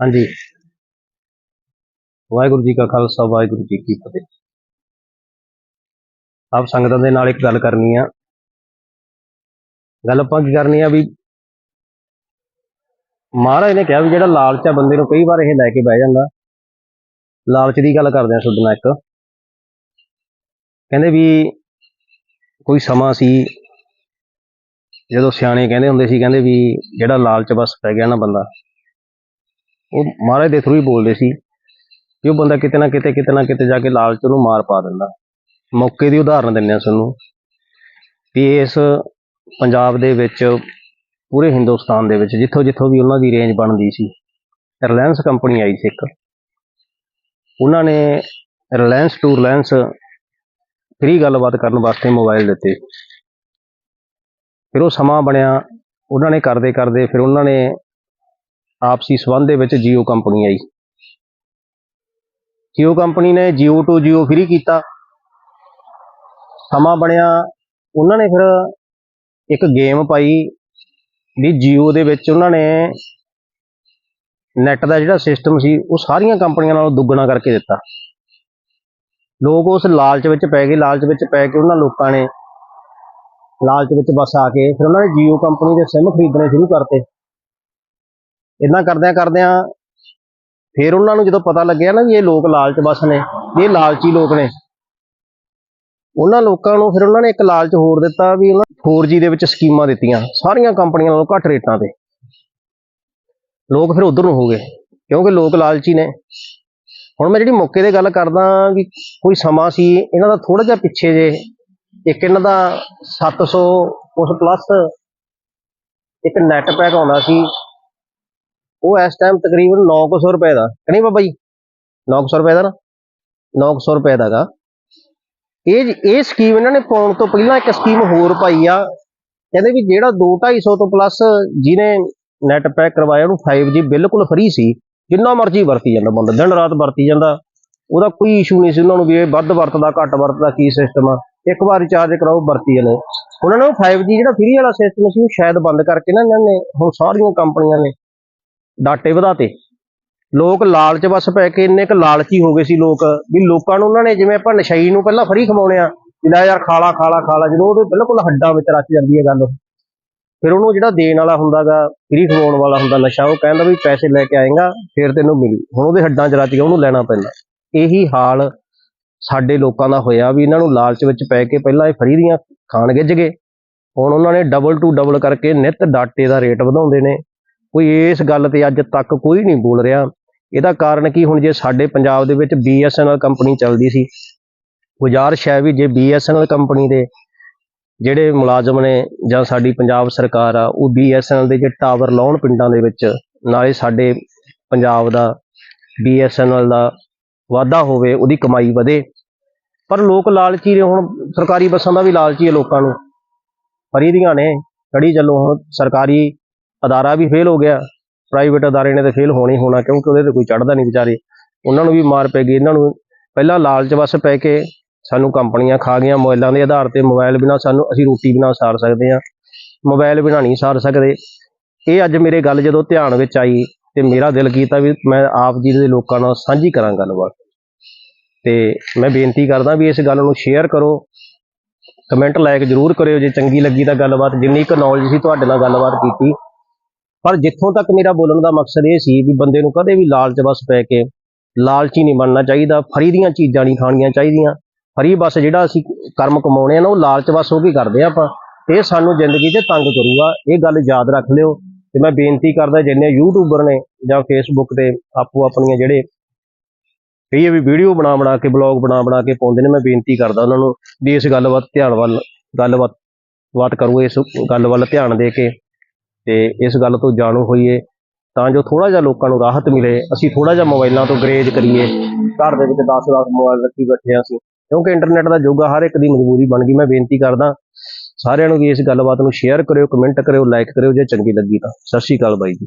ਹਾਂਜੀ। ਵਾਹਿਗੁਰੂ ਜੀ ਕਾ ਖਾਲਸਾ, ਵਾਹਿਗੁਰੂ ਜੀ ਕੀ ਫਤਿਹ। ਆਪ ਸੰਗਤਾਂ ਦੇ ਨਾਲ ਇੱਕ ਗੱਲ ਕਰਨੀ ਆ। ਗੱਲ ਆਪਾਂ ਕੀ ਕਰਨੀ ਆ ਵੀ ਮਹਾਰਾਜ ਨੇ ਕਿਹਾ ਵੀ ਜਿਹੜਾ ਲਾਲਚ ਆ ਬੰਦੇ ਨੂੰ ਕਈ ਵਾਰ ਇਹ ਲੈ ਕੇ ਬਹਿ ਜਾਂਦਾ। ਲਾਲਚ ਦੀ ਗੱਲ ਕਰਦੇ ਆ ਤੁਹਾਡੇ ਇੱਕ। ਕਹਿੰਦੇ ਵੀ ਕੋਈ ਸਮਾਂ ਸੀ, ਜਦੋਂ ਸਿਆਣੇ ਕਹਿੰਦੇ ਹੁੰਦੇ ਸੀ, ਕਹਿੰਦੇ ਵੀ ਜਿਹੜਾ ਲਾਲਚ ਬਸ ਪੈ ਗਿਆ ਨਾ ਬੰਦਾ। ਉਹ ਮਹਾਰਾਜ ਦੇ ਥਰੂ ਹੀ ਬੋਲਦੇ ਸੀ ਕਿ ਉਹ ਬੰਦਾ ਕਿਤੇ ਨਾ ਕਿਤੇ ਕਿਤੇ ਨਾ ਕਿਤੇ ਜਾ ਕੇ ਲਾਲਚ ਨੂੰ ਮਾਰ ਪਾ ਦਿੰਦਾ। ਮੌਕੇ ਦੀ ਉਦਾਹਰਨ ਦਿੰਦੇ ਆ ਤੁਹਾਨੂੰ ਵੀ ਇਸ ਪੰਜਾਬ ਦੇ ਵਿੱਚ, ਪੂਰੇ ਹਿੰਦੁਸਤਾਨ ਦੇ ਵਿੱਚ ਜਿੱਥੋਂ ਜਿੱਥੋਂ ਵੀ ਉਹਨਾਂ ਦੀ ਰੇਂਜ ਬਣਦੀ ਸੀ ਰਿਲਾਇੰਸ ਕੰਪਨੀ ਆਈ ਸੀ ਇੱਕ। ਉਹਨਾਂ ਨੇ ਰਿਲਾਇੰਸ ਟੂ ਰਿਲਾਇੰਸ ਫ੍ਰੀ ਗੱਲਬਾਤ ਕਰਨ ਵਾਸਤੇ ਮੋਬਾਈਲ ਦਿੱਤੇ। ਫਿਰ ਉਹ ਸਮਾਂ ਬਣਿਆ, ਉਹਨਾਂ ਨੇ ਕਰਦੇ ਕਰਦੇ ਫਿਰ ਉਹਨਾਂ ਨੇ ਆਪਸੀ ਸਬੰਧ ਦੇ ਵਿੱਚ ਜੀਓ ਕੰਪਨੀ ਆਈ। ਜੀਓ ਕੰਪਨੀ ਨੇ ਜੀਓ ਟੂ ਜੀਓ ਫ੍ਰੀ ਕੀਤਾ। ਸਮਾਂ ਬਣਿਆ, ਉਹਨਾਂ ਨੇ ਫਿਰ ਇੱਕ ਗੇਮ ਪਾਈ ਵੀ ਜੀਓ ਦੇ ਵਿੱਚ ਉਹਨਾਂ ਨੇ ਨੈਟ ਦਾ ਜਿਹੜਾ ਸਿਸਟਮ ਸੀ, ਉਹ ਸਾਰੀਆਂ ਕੰਪਨੀਆਂ ਨਾਲੋਂ ਦੁੱਗਣਾ ਕਰਕੇ ਦਿੱਤਾ। ਲੋਕ ਉਸ ਲਾਲਚ ਵਿੱਚ ਪੈ ਗਏ, ਲਾਲਚ ਵਿੱਚ ਪੈ ਕੇ ਉਹਨਾਂ ਲੋਕਾਂ ਨੇ ਲਾਲਚ ਵਿੱਚ ਬਸ ਆ ਕੇ ਫਿਰ ਉਹਨਾਂ ਨੇ ਜੀਓ ਕੰਪਨੀ ਦੇ ਸਿਮ ਖਰੀਦਣੇ ਸ਼ੁਰੂ ਕਰਤੇ। ਇਦਾਂ ਕਰਦਿਆਂ ਕਰਦਿਆਂ ਫਿਰ ਉਹਨਾਂ ਨੂੰ ਜਦੋਂ ਪਤਾ ਲੱਗਿਆ ਨਾ ਵੀ ਇਹ ਲੋਕ ਲਾਲਚ ਬਸ ਨੇ, ਇਹ ਲਾਲਚੀ ਲੋਕ ਨੇ, ਉਹਨਾਂ ਲੋਕਾਂ ਨੂੰ ਫਿਰ ਉਹਨਾਂ ਨੇ ਇੱਕ ਲਾਲਚ ਹੋਰ ਦਿੱਤਾ ਵੀ ਉਹਨਾਂ 4G ਦੇ ਵਿੱਚ ਸਕੀਮਾਂ ਦਿੱਤੀਆਂ, ਸਾਰੀਆਂ ਕੰਪਨੀਆਂ ਨਾਲੋਂ ਘੱਟ ਰੇਟਾਂ ਤੇ। ਲੋਕ ਫਿਰ ਉਧਰ ਨੂੰ ਹੋ ਗਏ, ਕਿਉਂਕਿ ਲੋਕ ਲਾਲਚੀ ਨੇ। ਹੁਣ ਮੈਂ ਜਿਹੜੀ ਮੌਕੇ ਤੇ ਗੱਲ ਕਰਦਾ ਵੀ ਕੋਈ ਸਮਾਂ ਸੀ, ਇਹਨਾਂ ਦਾ ਥੋੜਾ ਜਿਹਾ ਪਿੱਛੇ ਜੇ, ਇੱਕ ਇਹਨਾਂ ਦਾ 700 ਉਸ ਪਲੱਸ ਇੱਕ ਨੈਟ ਪੈਕ ਆਉਂਦਾ ਸੀ ਉਹ ਇਸ ਟਾਈਮ ਤਕਰੀਬਨ 900 ਰੁਪਏ ਦਾ। ਕਿ ਬਾਬਾ ਜੀ? 900 ਰੁਪਏ ਦਾ ਨਾ? 900 ਰੁਪਏ ਦਾ ਗਾ ਇਹ ਇਹ ਸਕੀਮ ਇਹਨਾਂ ਨੇ ਪਾਉਣ ਤੋਂ ਪਹਿਲਾਂ ਇੱਕ ਸਕੀਮ ਹੋਰ ਪਾਈ ਆ। ਕਹਿੰਦੇ ਵੀ ਜਿਹੜਾ 2 250 ਤੋਂ ਪਲੱਸ ਜਿਹਨੇ ਨੈਟ ਪੈਕ ਕਰਵਾਇਆ, ਉਹਨੂੰ 5G ਬਿਲਕੁਲ ਫ੍ਰੀ ਸੀ। ਜਿੰਨਾ ਮਰਜ਼ੀ ਵਰਤੀ ਜਾਂਦਾ ਬੰਦਾ, ਦਿਨ ਰਾਤ ਵਰਤੀ ਜਾਂਦਾ। ਉਹਦਾ ਕੋਈ ਇਸ਼ੂ ਨਹੀਂ ਸੀ ਉਹਨਾਂ ਨੂੰ ਵੀ ਇਹ ਵੱਧ ਵਰਤਦਾ, ਘੱਟ ਵਰਤਦਾ ਕੀ ਸਿਸਟਮ ਆ। ਇੱਕ ਵਾਰ ਰਿਚਾਰਜ ਕਰਾਓ, ਵਰਤੀ ਜਾਂਦੇ। ਉਹਨਾਂ ਨੇ ਉਹ 5G ਜਿਹੜਾ ਫ੍ਰੀ ਵਾਲਾ ਸਿਸਟਮ ਸੀ, ਉਹ ਸ਼ਾਇਦ ਬੰਦ ਕਰਕੇ ਨਾ ਇਹਨਾਂ ਨੇ, ਹੁਣ ਸਾਰੀਆਂ ਕੰਪਨੀਆਂ ਨੇ ਡਾਟੇ ਵਧਾਤੇ। ਲੋਕ ਲਾਲਚ ਵਸ ਪੈ ਕੇ ਇੰਨੇ ਕੁ ਲਾਲਚੀ ਹੋ ਗਏ ਸੀ ਲੋਕ ਵੀ ਲੋਕਾਂ ਨੂੰ ਉਹਨਾਂ ਨੇ ਜਿਵੇਂ ਆਪਾਂ ਨਸ਼ਈ ਨੂੰ ਪਹਿਲਾਂ ਫਰੀ ਖਵਾਉਣੇ ਆ, ਵੀ ਯਾਰ ਖਾਲਾ ਖਾਲਾ ਖਾਲਾ ਜਦੋਂ ਉਹਦੇ ਬਿਲਕੁਲ ਹੱਡਾਂ ਵਿੱਚ ਰਚ ਜਾਂਦੀ ਹੈ ਗੱਲ। ਫਿਰ ਉਹਨੂੰ ਜਿਹੜਾ ਦੇਣ ਵਾਲਾ ਹੁੰਦਾਗਾ ਫਰੀ ਖਵਾਉਣ ਵਾਲਾ ਹੁੰਦਾ ਨਸ਼ਾ, ਉਹ ਕਹਿੰਦਾ ਵੀ ਪੈਸੇ ਲੈ ਕੇ ਆਏਗਾ, ਫਿਰ ਤੈਨੂੰ ਮਿਲੀ, ਹੁਣ ਉਹਦੇ ਹੱਡਾਂ 'ਚ ਰਚ ਗਿਆ, ਉਹਨੂੰ ਲੈਣਾ ਪੈਂਦਾ। ਇਹੀ ਹਾਲ ਸਾਡੇ ਲੋਕਾਂ ਦਾ ਹੋਇਆ ਵੀ ਇਹਨਾਂ ਨੂੰ ਲਾਲਚ ਵਿੱਚ ਪੈ ਕੇ ਪਹਿਲਾਂ ਇਹ ਫਰੀ ਦੀਆਂ ਖਾਣ ਗਿੱਜ ਗਏ। ਹੁਣ ਉਹਨਾਂ ਨੇ ਡਬਲ ਟੂ ਡਬਲ ਕਰਕੇ ਨਿਤ ਡਾਟੇ ਦਾ ਰੇਟ ਵਧਾਉਂਦੇ ਨੇ। ਕੋਈ ਇਸ ਗੱਲ ਤੇ ਅੱਜ ਤੱਕ ਕੋਈ ਨਹੀਂ ਬੋਲ ਰਿਹਾ। ਇਹਦਾ ਕਾਰਨ ਕੀ? ਹੁਣ ਜੇ ਸਾਡੇ ਪੰਜਾਬ ਦੇ ਵਿੱਚ BSNL ਕੰਪਨੀ ਚੱਲਦੀ ਸੀ ਗੁਜ਼ਾਰਿਸ਼ ਹੈ ਵੀ ਜੇ BSNL ਕੰਪਨੀ ਦੇ ਜਿਹੜੇ ਮੁਲਾਜ਼ਮ ਨੇ ਜਾਂ ਸਾਡੀ ਪੰਜਾਬ ਸਰਕਾਰ ਆ, ਉਹ BSNL ਦੇ ਜੇ ਟਾਵਰ ਲਾਉਣ ਪਿੰਡਾਂ ਦੇ ਵਿੱਚ, ਨਾਲੇ ਸਾਡੇ ਪੰਜਾਬ ਦਾ BSNL ਦਾ ਵਾਧਾ ਹੋਵੇ, ਉਹਦੀ ਕਮਾਈ ਵਧੇ। ਪਰ ਲੋਕ ਲਾਲਚੀ ਨੇ ਹੁਣ, ਸਰਕਾਰੀ ਬੱਸਾਂ ਦਾ ਵੀ ਲਾਲਚੀ ਹੈ ਲੋਕਾਂ ਨੂੰ। ਫਰੀ ਦੀਆਂ ਨੇ, ਕੜੀ ਚੱਲੋ ਹੁਣ, ਸਰਕਾਰੀ ਅਦਾਰਾ ਵੀ ਫੇਲ ਹੋ ਗਿਆ। ਪ੍ਰਾਈਵੇਟ ਅਦਾਰੇ ਨੇ ਤਾਂ ਫੇਲ ਹੋਣੀ ਹੋਣਾ ਕਿਉਂਕਿ ਉਹਦੇ ਤੇ ਕੋਈ ਚੜਦਾ ਨਹੀਂ ਵਿਚਾਰੇ। ਉਹਨਾਂ ਨੂੰ ਵੀ ਮਾਰ ਪੈ ਗਈ। ਇਹਨਾਂ ਨੂੰ ਪਹਿਲਾਂ ਲਾਲਚ ਵਸ ਪੈ ਕੇ ਸਾਨੂੰ ਕੰਪਨੀਆਂ ਖਾ ਗਈਆਂ। ਮੋਬਾਈਲਾਂ ਦੇ ਆਧਾਰ ਤੇ ਮੋਬਾਈਲ ਬਿਨਾ ਸਾਨੂੰ ਅਸੀਂ ਰੋਟੀ ਬਿਨਾ ਸਾਰ ਸਕਦੇ ਹਾਂ। ਮੋਬਾਈਲ ਬਿਨਾ ਨਹੀਂ ਸਾਰ ਸਕਦੇ। ਇਹ ਅੱਜ ਮੇਰੇ ਗੱਲ ਜਦੋਂ ਧਿਆਨ ਵਿੱਚ ਆਈ ਤੇ ਮੇਰਾ ਦਿਲ ਕੀਤਾ ਵੀ ਮੈਂ ਆਪ ਜੀ ਦੇ ਲੋਕਾਂ ਨਾਲ ਸਾਂਝੀ ਕਰਾਂ ਗੱਲਬਾਤ। ਤੇ ਮੈਂ ਬੇਨਤੀ ਕਰਦਾ ਵੀ ਇਸ ਗੱਲ ਨੂੰ ਸ਼ੇਅਰ ਕਰੋ। ਕਮੈਂਟ ਲਾਇਕ ਜਰੂਰ ਕਰਿਓ। ਜੇ ਚੰਗੀ ਲੱਗੀ ਤਾਂ ਗੱਲਬਾਤ। ਜਿੰਨੀ ਕੁ ਨੌਲੇਜ ਸੀ ਤੁਹਾਡੇ ਨਾਲ ਗੱਲਬਾਤ ਕੀਤੀ। ਪਰ ਜਿੱਥੋਂ ਤੱਕ ਮੇਰਾ ਬੋਲਣ ਦਾ ਮਕਸਦ ਇਹ ਸੀ ਵੀ ਬੰਦੇ ਨੂੰ ਕਦੇ ਵੀ ਲਾਲਚ ਬਸ ਪੈ ਕੇ ਲਾਲਚੀ ਨਹੀਂ ਬਣਨਾ ਚਾਹੀਦਾ, ਫਰੀ ਦੀਆਂ ਚੀਜ਼ਾਂ ਨਹੀਂ ਖਾਣੀਆਂ ਚਾਹੀਦੀਆਂ। ਫਰੀ ਬਸ ਜਿਹੜਾ ਅਸੀਂ ਕਰਮ ਕਮਾਉਣੇ ਆ ਨਾ, ਉਹ ਲਾਲਚ ਬਸ ਉਹ ਵੀ ਕਰਦੇ ਆ ਆਪਾਂ। ਇਹ ਸਾਨੂੰ ਜ਼ਿੰਦਗੀ 'ਚ ਤੰਗ ਕਰੂਗਾ। ਇਹ ਗੱਲ ਯਾਦ ਰੱਖ ਲਿਓ ਤੇ ਮੈਂ ਬੇਨਤੀ ਕਰਦਾ ਜਿੰਨੇ ਯੂਟਿਊਬਰ ਨੇ ਜਾਂ ਫੇਸਬੁੱਕ ਤੇ ਆਪੋ ਆਪਣੀਆਂ ਜਿਹੜੇ ਕਈ ਵੀ ਵੀਡੀਓ ਬਣਾ ਬਣਾ ਕੇ ਬਲੌਗ ਬਣਾ ਬਣਾ ਕੇ ਪਾਉਂਦੇ ਨੇ, ਮੈਂ ਬੇਨਤੀ ਕਰਦਾ ਉਹਨਾਂ ਨੂੰ ਵੀ ਇਸ ਗੱਲ ਵੱਲ ਧਿਆਨ ਵੱਲ ਗੱਲਬਾਤ ਬਾਤ ਕਰੋ, ਇਸ ਗੱਲ ਵੱਲ ਧਿਆਨ ਦੇ ਕੇ। ਤੇ ਇਸ ਗੱਲ ਤੋਂ ਜਾਣੂ ਹੋਈਏ ਤਾਂ ਜੋ ਥੋੜਾ ਜਿਹਾ ਲੋਕਾਂ ਨੂੰ ਰਾਹਤ ਮਿਲੇ, ਅਸੀਂ ਥੋੜਾ ਜਿਹਾ ਮੋਬਾਈਲਾਂ ਤੋਂ ਗਰੇਜ ਕਰੀਏ। ਘਰ ਦੇ ਵਿੱਚ 10-10 ਮੋਬਾਈਲ ਰੱਖੀ ਬੈਠੇ ਹਾਂ ਅਸੀਂ। ਕਿਉਂਕਿ ਇੰਟਰਨੈਟ ਦਾ ਯੁੱਗ ਆ, ਹਰ ਇੱਕ ਦੀ ਮਜਬੂਰੀ ਬਣ ਗਈ। ਮੈਂ ਬੇਨਤੀ ਕਰਦਾ, ਸਾਰਿਆਂ ਨੂੰ ਵੀ ਇਸ ਗੱਲਬਾਤ ਨੂੰ ਸ਼ੇਅਰ ਕਰਿਓ ਕਮੈਂਟ ਕਰਿਓ ਲਾਈਕ ਕਰਿਓ ਜੇ ਚੰਗੀ ਲੱਗੀ ਤਾਂ। ਸਤਿ ਸ਼੍ਰੀ ਅਕਾਲ ਬਾਈ ਜੀ।